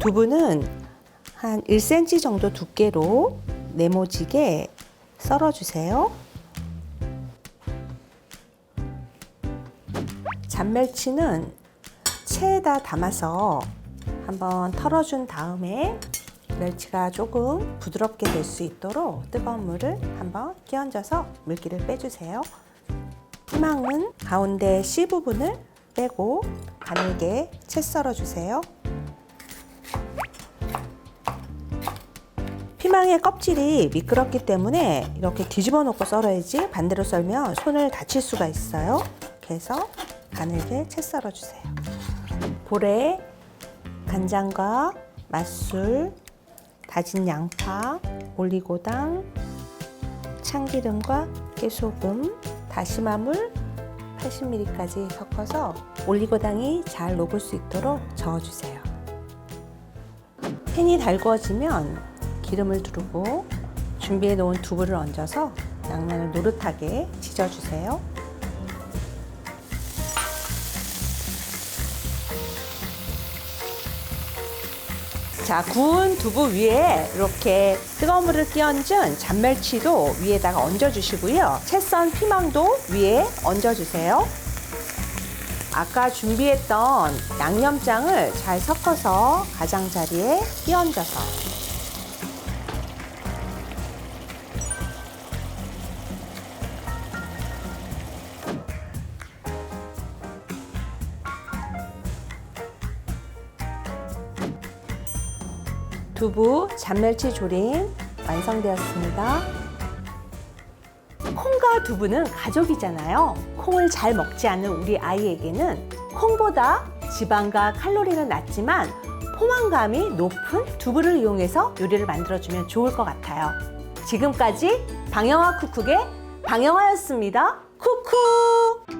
두부는 한 1cm 정도 두께로 네모지게 썰어주세요. 잔멸치는 체에다 담아서 한번 털어준 다음에 멸치가 조금 부드럽게 될 수 있도록 뜨거운 물을 한번 끼얹어서 물기를 빼주세요. 피망은 가운데 C 부분을 빼고 가늘게 채 썰어주세요. 피망의 껍질이 미끄럽기 때문에 이렇게 뒤집어 놓고 썰어야지 반대로 썰면 손을 다칠 수가 있어요. 그래서 가늘게 채 썰어주세요. 볼에 간장과 맛술, 다진 양파, 올리고당, 참기름과 깨소금, 다시마물 80ml까지 섞어서 올리고당이 잘 녹을 수 있도록 저어주세요. 팬이 달구어지면 기름을 두르고 준비해 놓은 두부를 얹어서 양면을 노릇하게 지져주세요. 자, 구운 두부 위에 이렇게 뜨거운 물을 끼얹은 잔멸치도 위에다가 얹어주시고요. 채썬 피망도 위에 얹어주세요. 아까 준비했던 양념장을 잘 섞어서 가장자리에 끼얹어서 두부 잔멸치 조림 완성되었습니다. 콩과 두부는 가족이잖아요. 콩을 잘 먹지 않는 우리 아이에게는 콩보다 지방과 칼로리는 낮지만 포만감이 높은 두부를 이용해서 요리를 만들어주면 좋을 것 같아요. 지금까지 방영아 쿡쿡의 방영아였습니다. 쿠쿠!